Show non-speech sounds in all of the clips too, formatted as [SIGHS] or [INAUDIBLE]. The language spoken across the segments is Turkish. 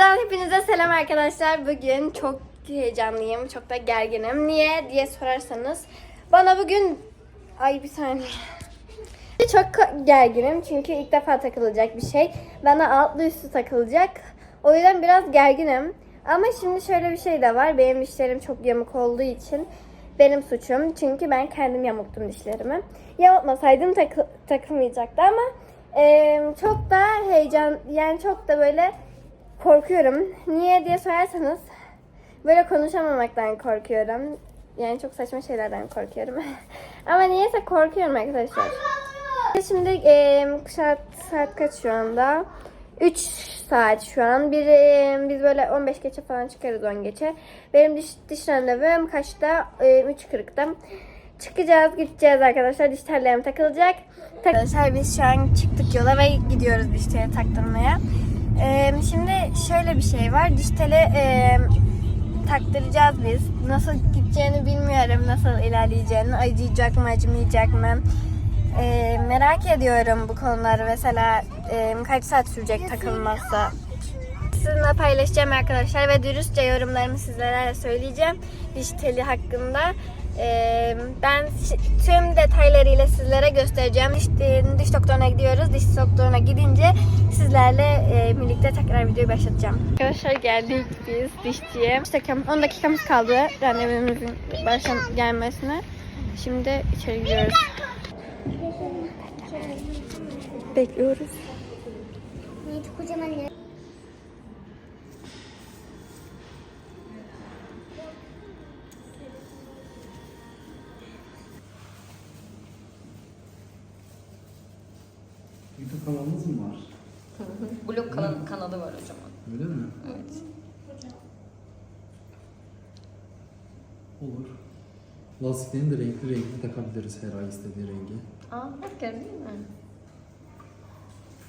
Videodan hepinize selam arkadaşlar. Bugün çok heyecanlıyım, çok da gerginim. Niye diye sorarsanız bana bugün ay bir saniye. Çok gerginim çünkü ilk defa takılacak bir şey. Bana altlı üstü takılacak. O yüzden biraz gerginim. Ama şimdi şöyle bir şey de var. Benim dişlerim çok yamuk olduğu için benim suçum. Çünkü ben kendim yamuktum dişlerimi. Yamutmasaydım takı- takılmayacaktı ama eee, çok da heyecan yani çok da böyle korkuyorum. Niye diye sorarsanız böyle konuşamamaktan korkuyorum. Yani çok saçma şeylerden korkuyorum. [LAUGHS] Ama niyeyse korkuyorum arkadaşlar. Şimdi e, saat, saat kaç şu anda? 3 saat şu an. Bir, e, biz böyle 15 geçe falan çıkarız 10 geçe. Benim diş, diş randevum kaçta? E, 3.40'da. Çıkacağız, gideceğiz arkadaşlar. Diş tellerim takılacak. Tak- Arkadaşlar biz şu an çıktık yola ve gidiyoruz diş teli taktırmaya. Şimdi şöyle bir şey var. Diş teli e, taktıracağız biz. Nasıl gideceğini bilmiyorum. Nasıl ilerleyeceğini. Acıyacak mı, acımayacak mı? Ee, merak ediyorum bu konuları. Mesela e, kaç saat sürecek takılmazsa. Sizinle paylaşacağım arkadaşlar ve dürüstçe yorumlarımı sizlere söyleyeceğim. Diş teli hakkında. Ee, ben tüm detaylarıyla sizlere göstereceğim. Diş, diş doktoruna gidiyoruz. Diş doktoruna gidince sizlerle e, birlikte tekrar videoyu başlatacağım. Arkadaşlar geldik biz dişçiye. İşte 10 dakikamız kaldı randevumuzun başlam gelmesine. Şimdi içeri giriyoruz. Bekliyoruz. Evet kocaman kanalınız mı var? Blok kalan, kanadı var hocam. Öyle mi? Evet. Olur. Lastiklerini de renkli renkli takabiliriz her ay istediği rengi. Aa bak değil mi?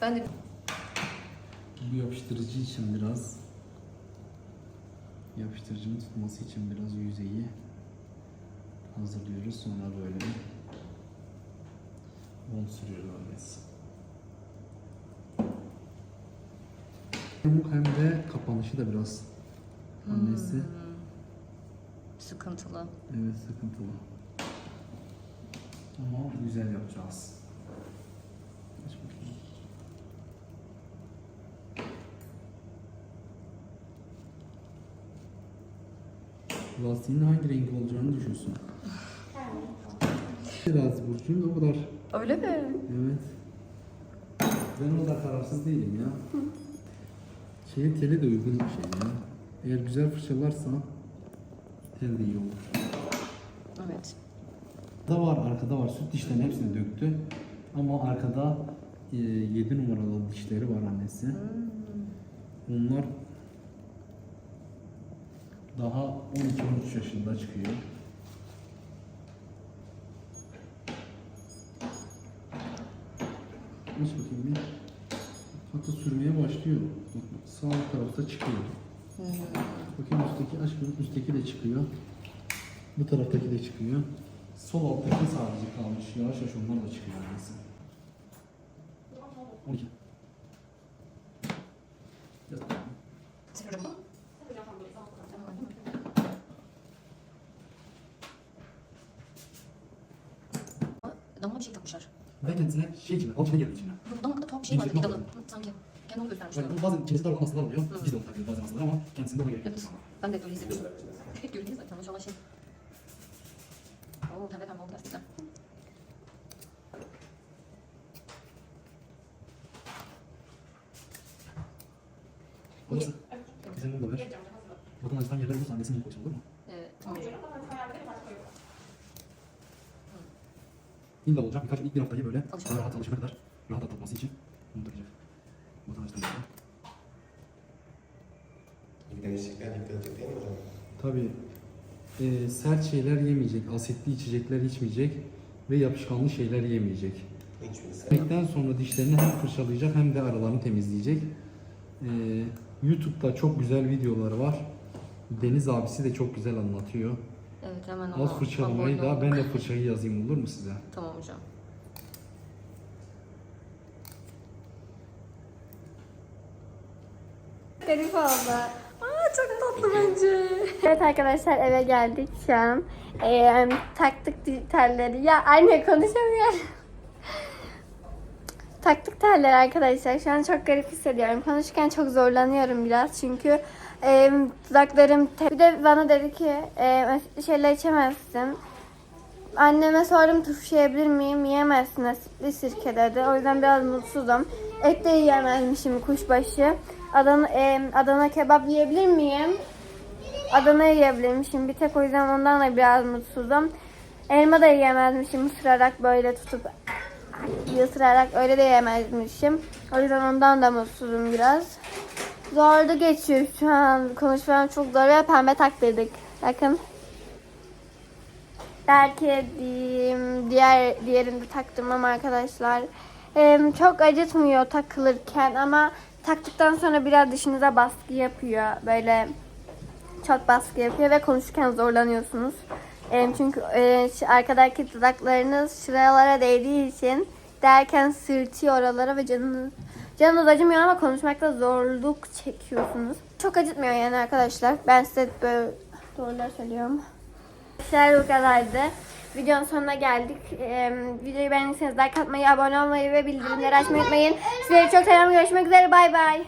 Ben de Bu yapıştırıcı için biraz yapıştırıcının tutması için biraz yüzeyi hazırlıyoruz. Sonra böyle bol sürüyoruz. Yamuk hem de kapanışı da biraz annesi. sıkıntılı. Evet sıkıntılı. Ama güzel yapacağız. Lastiğin hangi renk olacağını düşünsün. [SIGHS] Biraz burcuyum da o kadar. Öyle mi? Evet. Ben o da kararsız değilim ya. Şeye teli de uygun bir şey ya. Eğer güzel fırçalarsan tel de iyi olur. Evet. Da var, arkada var. Süt dişlerin hepsini döktü. Ama arkada 7 numaralı dişleri var annesi. Onlar daha 12-13 yaşında çıkıyor. Aç bakayım bir. Hatta sürmeye başlıyor. Sağ alt tarafta çıkıyor. Bakayım üstteki, aç üstteki de çıkıyor. Bu taraftaki de çıkıyor. Sol alttaki sadece kalmış. Yavaş yavaş onlar da çıkıyor neredeyse. 12. Yaz bakalım. Sıfır hocam. Damla bir şey takmışlar. Ben kendisine şey gibi, avucuna girdi içine. Bu damakta tuhaf bir şey var. Mi? Hı, Sanki. Kendi onu göstermişler. Böyle bazen kendisi de hastalar oluyor. Biz de onu takıyoruz bazen hastalar ama kendisinde o gerekiyor. Evet. Ben de öyle hissediyorum. Görünüyor zaten. Maşallah şey. Oo pembe pembe oldu lastikler. Burası. Bizim burada ver. Bakın acıtan yerler olursa annesinin koysun olur mu? Evet. Tamam. İlla olacak. Birkaç ilk bir haftayı böyle rahat alışana kadar rahat atlatması için bunu takacak. Bakın acıtan yerler. Bir değişikliğe dikkat edecek değil mi hocam? Tabii e, sert şeyler yemeyecek, asitli içecekler içmeyecek ve yapışkanlı şeyler yemeyecek. Yemekten sonra dişlerini hem fırçalayacak hem de aralarını temizleyecek. E, YouTube'da çok güzel videoları var. Deniz abisi de çok güzel anlatıyor. Evet hemen Az fırçalamayı da ben de fırçayı yazayım olur mu size? Tamam hocam. Garip oldu. oldu. Aa çok tatlı bence. Evet arkadaşlar eve geldik şu an. Ee, taktık telleri. Ya anne konuşamıyorum. [LAUGHS] Taktık telleri arkadaşlar. Şu an çok garip hissediyorum. Konuşurken çok zorlanıyorum biraz. Çünkü e, dudaklarım... Bir de bana dedi ki e, şeyler içemezsin. Anneme sordum turşu miyim? Yiyemezsin asitli sirke dedi. O yüzden biraz mutsuzum. Et de yiyemezmişim kuşbaşı. Adana, e, Adana kebap yiyebilir miyim? Adana yiyebilirmişim. Bir tek o yüzden ondan da biraz mutsuzum. Elma da yiyemezmişim ısırarak böyle tutup ısırarak öyle de yiyemezmişim. O yüzden ondan da mutsuzum biraz. Zorlu geçiyor şu an. Konuşmam çok zor ve pembe taktırdık. Bakın. Belki diyeyim, diğer diğerinde taktırmam arkadaşlar. Ee, çok acıtmıyor takılırken ama taktıktan sonra biraz dişinize baskı yapıyor. Böyle çok baskı yapıyor ve konuşurken zorlanıyorsunuz. Ee, çünkü e, arkadaki dudaklarınız şuralara değdiği için derken sırtıyor oralara ve canınız canınız acımıyor ama konuşmakta zorluk çekiyorsunuz. Çok acıtmıyor yani arkadaşlar. Ben size böyle doğrular söylüyorum. Arkadaşlar bu kadardı. Videonun sonuna geldik. Ee, videoyu beğendiyseniz like atmayı, abone olmayı ve bildirimleri açmayı unutmayın. Sizleri çok seviyorum. Görüşmek üzere. Bay bay.